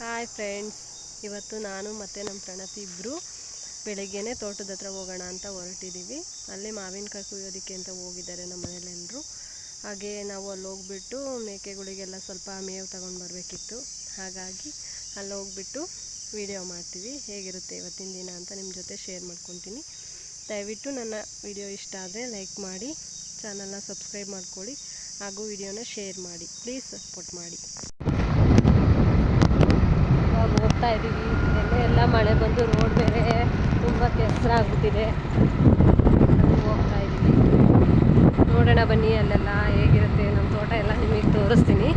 Hi friends ಇವತ್ತು ನಾನು ಮತ್ತು ನಮ್ಮ ಪ್ರಣತಿ ಇಬ್ಬರು ಬೆಳಗ್ಗೆನೇ ತೋಟದ ಹತ್ರ ಹೋಗೋಣ ಅಂತ ಹೊರಟಿದ್ದೀವಿ ಅಲ್ಲಿ ಮಾವಿನಕಾಯಿ ಕುಯ್ಯೋದಕ್ಕೆ ಅಂತ ಹೋಗಿದ್ದಾರೆ ನಮ್ಮ ಮನೇಲೆಲ್ಲರೂ ಹಾಗೆ ನಾವು ಅಲ್ಲಿ ಹೋಗ್ಬಿಟ್ಟು ಮೇಕೆಗಳಿಗೆಲ್ಲ ಸ್ವಲ್ಪ ಮೇವು ತಗೊಂಡು ಬರಬೇಕಿತ್ತು. ಹಾಗಾಗಿ ಅಲ್ಲಿ ಹೋಗ್ಬಿಟ್ಟು ವಿಡಿಯೋ ಮಾಡ್ತೀವಿ. ಹೇಗಿರುತ್ತೆ ಇವತ್ತಿನ ದಿನ ಅಂತ ನಿಮ್ಮ ಜೊತೆ ಶೇರ್ ಮಾಡ್ಕೊತೀನಿ. ದಯವಿಟ್ಟು ನನ್ನ ವಿಡಿಯೋ ಇಷ್ಟ ಆದರೆ ಲೈಕ್ ಮಾಡಿ ಚಾನಲ್ನ ಸಬ್ಸ್ಕ್ರೈಬ್ ಮಾಡ್ಕೊಳ್ಳಿ, ಹಾಗೂ ವಿಡಿಯೋನ ಶೇರ್ ಮಾಡಿ. ಪ್ಲೀಸ್ ಸಪೋರ್ಟ್ ಮಾಡಿ. ಹೋಗ್ತಾ ಇದ್ದೀವಿ. ನೆನ್ನೆ ಎಲ್ಲ ಮಳೆ ಬಂದು ರೋಡ್ ಬೇರೆ ತುಂಬ ಕೆಸರ ಆಗ್ಬಿಟ್ಟಿದೆ. ಹೋಗ್ತಾ ಇದ್ದೀವಿ. ನೋಡೋಣ ಬನ್ನಿ ಅಲ್ಲೆಲ್ಲ ಹೇಗಿರುತ್ತೆ ನಮ್ಮ ತೋಟ ಎಲ್ಲ ನಿಮಗೆ ತೋರಿಸ್ತೀನಿ.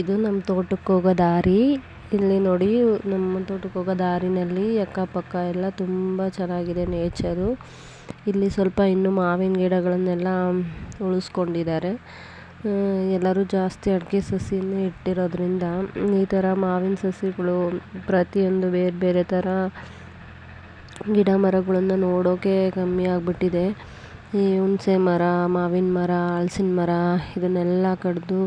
ಇದು ನಮ್ಮ ತೋಟಕ್ಕೆ ಹೋಗೋ ದಾರಿ. ಇಲ್ಲಿ ನೋಡಿ, ನಮ್ಮ ತೋಟಕ್ಕೆ ಹೋಗೋ ದಾರಿನಲ್ಲಿ ಅಕ್ಕಪಕ್ಕ ಎಲ್ಲ ತುಂಬ ಚೆನ್ನಾಗಿದೆ ನೇಚರು. ಇಲ್ಲಿ ಸ್ವಲ್ಪ ಇನ್ನು ಮಾವಿನ ಗಿಡಗಳನ್ನೆಲ್ಲ ಉಳಿಸ್ಕೊಂಡಿದ್ದಾರೆ. ಎಲ್ಲರೂ ಜಾಸ್ತಿ ಅಡಿಕೆ ಸಸಿಯನ್ನು ಇಟ್ಟಿರೋದ್ರಿಂದ ಈ ಥರ ಮಾವಿನ ಸಸಿಗಳು ಪ್ರತಿಯೊಂದು ಬೇರೆ ಬೇರೆ ಥರ ಗಿಡ ಮರಗಳನ್ನು ನೋಡೋಕೆ ಕಮ್ಮಿ ಆಗಿಬಿಟ್ಟಿದೆ. ಈ ಹುಣಸೆ ಮರ, ಮಾವಿನ ಮರ, ಹಲಸಿನ ಮರ, ಇದನ್ನೆಲ್ಲ ಕಡಿದು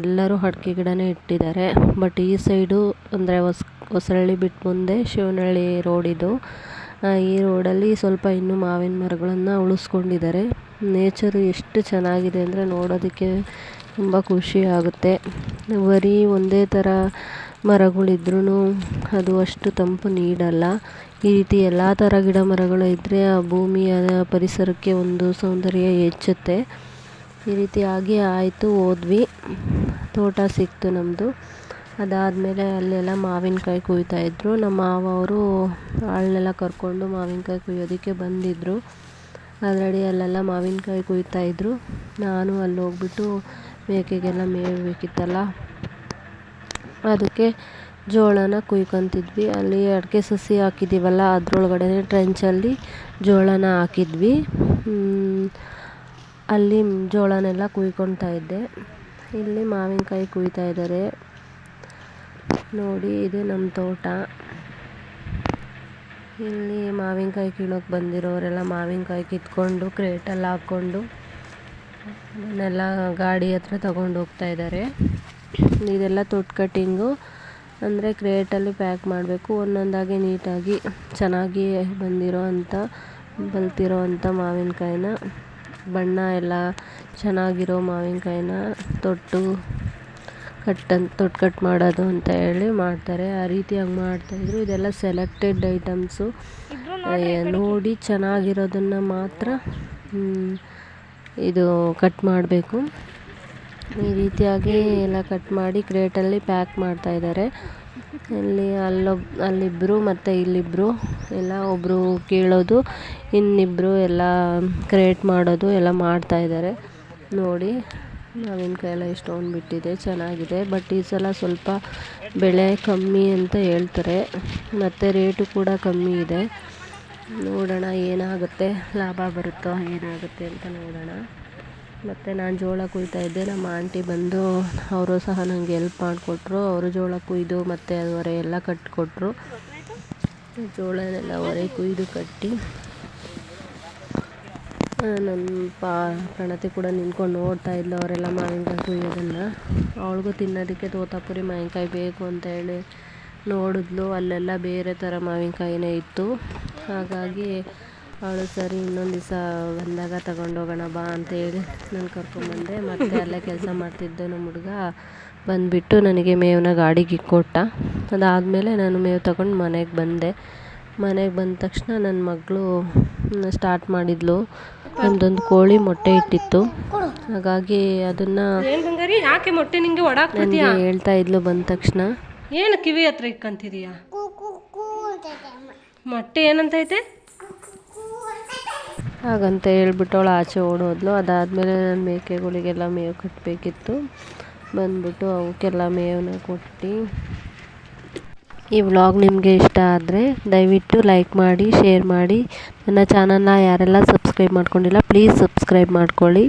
ಎಲ್ಲರೂ ಅಡ್ಕೆ ಗಿಡನೇ ಇಟ್ಟಿದ್ದಾರೆ. ಬಟ್ ಈ ಸೈಡು ಅಂದರೆ ಹೊಸ, ಹೊಸಳ್ಳಿ ಬಿಟ್ಟು ಮುಂದೆ ಶಿವನಹಳ್ಳಿ ರೋಡ್ ಇದು. ಈ ರೋಡಲ್ಲಿ ಸ್ವಲ್ಪ ಇನ್ನೂ ಮಾವಿನ ಮರಗಳನ್ನು ಉಳಿಸ್ಕೊಂಡಿದ್ದಾರೆ. ನೇಚರು ಎಷ್ಟು ಚೆನ್ನಾಗಿದೆ ಅಂದರೆ ನೋಡೋದಕ್ಕೆ ತುಂಬ ಖುಷಿ ಆಗುತ್ತೆ. ಬರೀ ಒಂದೇ ಥರ ಮರಗಳಿದ್ರೂ ಅದು ಅಷ್ಟು ತಂಪು ನೀಡಲ್ಲ. ಈ ರೀತಿ ಎಲ್ಲ ಥರ ಗಿಡ ಮರಗಳು ಇದ್ದರೆ ಆ ಭೂಮಿಯ ಪರಿಸರಕ್ಕೆ ಒಂದು ಸೌಂದರ್ಯ ಹೆಚ್ಚುತ್ತೆ. ಈ ರೀತಿ ಆಗಿ ಆಯಿತು, ಹೋದ್ವಿ. ತೋಟ ಸಿಕ್ತು ನಮ್ಮದು ಅದಾದಮೇಲೆ ಅಲ್ಲೆಲ್ಲ ಮಾವಿನಕಾಯಿ ಇದ್ದರು ನಮ್ಮ ಮಾವ ಅವರು ಆಳನ್ನೆಲ್ಲ ಕರ್ಕೊಂಡು ಮಾವಿನಕಾಯಿ ಕುಯ್ಯೋದಕ್ಕೆ ಬಂದಿದ್ದರು ಅದರಡಿ ಅಲ್ಲೆಲ್ಲ ಮಾವಿನಕಾಯಿ ಇದ್ದರು ನಾನು ಅಲ್ಲಿ ಹೋಗ್ಬಿಟ್ಟು ಮೇಕೆಗೆಲ್ಲ ಮೇವು ಬೇಕಿತ್ತಲ್ಲ, ಅದಕ್ಕೆ ಜೋಳನ ಕುಯ್ಕೊತಿದ್ವಿ. ಅಲ್ಲಿ ಅಡಿಕೆ ಸಸಿ ಹಾಕಿದ್ದೀವಲ್ಲ ಅದರೊಳಗಡೆ ಟ್ರೆಂಚಲ್ಲಿ ಜೋಳನ ಹಾಕಿದ್ವಿ. ಅಲ್ಲಿ ಜೋಳನೆಲ್ಲ ಕುಯ್ಕೊಳ್ತಾ ಇದ್ದೆ. ಇಲ್ಲಿ ಮಾವಿನಕಾಯಿ ಕುಯ್ತಾ ಇದ್ದಾರೆ. ನೋಡಿ, ಇದೆ ನಮ್ಮ ತೋಟ. ಇಲ್ಲಿ ಮಾವಿನಕಾಯಿ ಕೀಳೋಕೆ ಬಂದಿರೋರೆಲ್ಲ ಮಾವಿನಕಾಯಿ ಕಿತ್ಕೊಂಡು, ಕ್ರೇಟಲ್ಲಿ ಹಾಕ್ಕೊಂಡು, ಅದನ್ನೆಲ್ಲ ಗಾಡಿ ಹತ್ರ ತಗೊಂಡು ಹೋಗ್ತಾ ಇದ್ದಾರೆ. ಇದೆಲ್ಲ ತೊಟ್ಟು ಕಟ್ಟಿಂಗು. ಅಂದರೆ ಕ್ರೇಟಲ್ಲಿ ಪ್ಯಾಕ್ ಮಾಡಬೇಕು. ಒಂದೊಂದಾಗಿ ನೀಟಾಗಿ ಚೆನ್ನಾಗಿ ಬಂದಿರೋ ಅಂಥ ಬಲ್ತಿರೋ ಅಂಥ ಮಾವಿನಕಾಯಿನ. ಬಣ್ಣ ಎಲ್ಲ ಚೆನ್ನಾಗಿರೋ ಮಾವಿನಕಾಯಿನ ತೊಟ್ಟು ಕಟ್ಟನ್ ತೊಟ್ಟು ಕಟ್ ಮಾಡೋದು ಅಂತ ಹೇಳಿ ಮಾಡ್ತಾರೆ. ಆ ರೀತಿಯಾಗಿ ಮಾಡ್ತಾಯಿದ್ರು ಇದೆಲ್ಲ ಸೆಲೆಕ್ಟೆಡ್ ಐಟಮ್ಸು ನೋಡಿ ಚೆನ್ನಾಗಿರೋದನ್ನು ಮಾತ್ರ ಇದು ಕಟ್ ಮಾಡಬೇಕು. ಈ ರೀತಿಯಾಗಿ ಎಲ್ಲ ಕಟ್ ಮಾಡಿ ಕ್ರೇಟಲ್ಲಿ ಪ್ಯಾಕ್ ಮಾಡ್ತಾಯಿದ್ದಾರೆ ಇಲ್ಲಿ ಅಲ್ಲೊಬ್ ಅಲ್ಲಿಬ್ಬರು ಮತ್ತು ಇಲ್ಲಿಬ್ಬರು ಎಲ್ಲ ಒಬ್ಬರು ಕೀಳೋದು ಇನ್ನಿಬ್ಬರು ಎಲ್ಲ ಕ್ರಿಯೇಟ್ ಮಾಡೋದು, ಎಲ್ಲ ಮಾಡ್ತಾಯಿದ್ದಾರೆ ನೋಡಿ, ಮಾವಿನ ಎಲ್ಲ ಎಷ್ಟೊಂದು ಬಿಟ್ಟಿದೆ, ಚೆನ್ನಾಗಿದೆ. ಬಟ್ ಈ ಸಲ ಸ್ವಲ್ಪ ಬೆಳೆ ಕಮ್ಮಿ ಅಂತ ಹೇಳ್ತಾರೆ. ಮತ್ತು ರೇಟು ಕೂಡ ಕಮ್ಮಿ ಇದೆ. ನೋಡೋಣ ಏನಾಗುತ್ತೆ, ಲಾಭ ಬರುತ್ತೋ, ಏನಾಗುತ್ತೆ ಅಂತ ನೋಡೋಣ. ಮತ್ತು ನಾನು ಜೋಳ ಕುಯ್ತಾ ಇದ್ದೆ. ನಮ್ಮ ಆಂಟಿ ಬಂದು, ಅವರು ಸಹ ನನಗೆ ಎಲ್ಪ್ ಮಾಡಿಕೊಟ್ರು. ಅವರು ಜೋಳ ಕುಯ್ದು ಮತ್ತು ಅದು ಹೊರೆ ಎಲ್ಲ ಕಟ್ಟಿಕೊಟ್ರು ಜೋಳನೆಲ್ಲ ಹೊರೆ ಕುಯ್ದು ಕಟ್ಟಿ ನನ್ನ ಪಾ, ಪ್ರಣತಿ ಕೂಡ ನಿಂತ್ಕೊಂಡು ನೋಡ್ತಾ ಇದ್ಲು, ಅವರೆಲ್ಲ ಮಾವಿನಕಾಯಿ ಕುಯ್ಯೋದನ್ನು. ಅವಳಿಗೂ ತಿನ್ನೋದಕ್ಕೆ ತೋತಾಪುರಿ ಮಾವಿನಕಾಯಿ ಬೇಕು ಅಂತ ಹೇಳಿ ನೋಡಿದ್ಲು. ಅಲ್ಲೆಲ್ಲ ಬೇರೆ ಥರ ಮಾವಿನಕಾಯಿನೇ ಇತ್ತು. ಹಾಗಾಗಿ ಅವಳು ಸರಿ ಇನ್ನೊಂದು ದಿವಸ ಬಂದಾಗ ತಗೊಂಡೋಗೋಣ ಬಾ ಅಂತೇಳಿ ನಾನು ಕರ್ಕೊಂಬಂದೆ. ಮತ್ತೆ ಅಲ್ಲೇ ಕೆಲಸ ಮಾಡ್ತಿದ್ದ ನಮ್ಮ ಹುಡುಗ. ಬಂದುಬಿಟ್ಟು ನನಗೆ ಮೇವನ್ನ ಗಾಡಿಗೆ ಕೊಟ್ಟ ಅದಾದಮೇಲೆ ನಾನು ಮೇವು ತಗೊಂಡು ಮನೆಗೆ ಬಂದೆ. ಮನೆಗೆ ಬಂದ ತಕ್ಷಣ ನನ್ನ ಮಗಳು ಸ್ಟಾರ್ಟ್ ಮಾಡಿದ್ಲು. ನಮ್ಮದೊಂದು ಕೋಳಿ ಮೊಟ್ಟೆ ಇಟ್ಟಿತ್ತು. ಹಾಗಾಗಿ ಅದನ್ನು ಯಾಕೆ ಮೊಟ್ಟೆ ನಿಂಗೆ ನನಗೆ ಹೇಳ್ತಾ ಇದ್ಲು ಬಂದ ತಕ್ಷಣ. ಏನು ಕಿವಿ ಹತ್ರ ಇಕ್ಕಂತಿದೀಯಾ? ಮೊಟ್ಟೆ ಏನಂತೈತೆ? ಹಾಗಂತ ಹೇಳ್ಬಿಟ್ಟು ಅವಳು ಆಚೆ ಓಡೋದ್ಲು. ಅದಾದಮೇಲೆ ನಾನು ಮೇಕೆಗಳಿಗೆಲ್ಲ ಮೇವು ಕಟ್ಟಬೇಕಿತ್ತು ಬಂದ್ಬಿಟ್ಟು ಅವಕ್ಕೆಲ್ಲ ಮೇವನ್ನ ಕೊಟ್ಟು. ಈ ವ್ಲಾಗ್ ನಿಮಗೆ ಇಷ್ಟ ಆದರೆ ದಯವಿಟ್ಟು ಲೈಕ್ ಮಾಡಿ, ಶೇರ್ ಮಾಡಿ. ನನ್ನ ಚಾನಲ್ನ ಯಾರೆಲ್ಲ ಸಬ್ಸ್ಕ್ರೈಬ್ ಮಾಡ್ಕೊಂಡಿಲ್ಲ, ಪ್ಲೀಸ್ ಸಬ್ಸ್ಕ್ರೈಬ್ ಮಾಡ್ಕೊಳ್ಳಿ.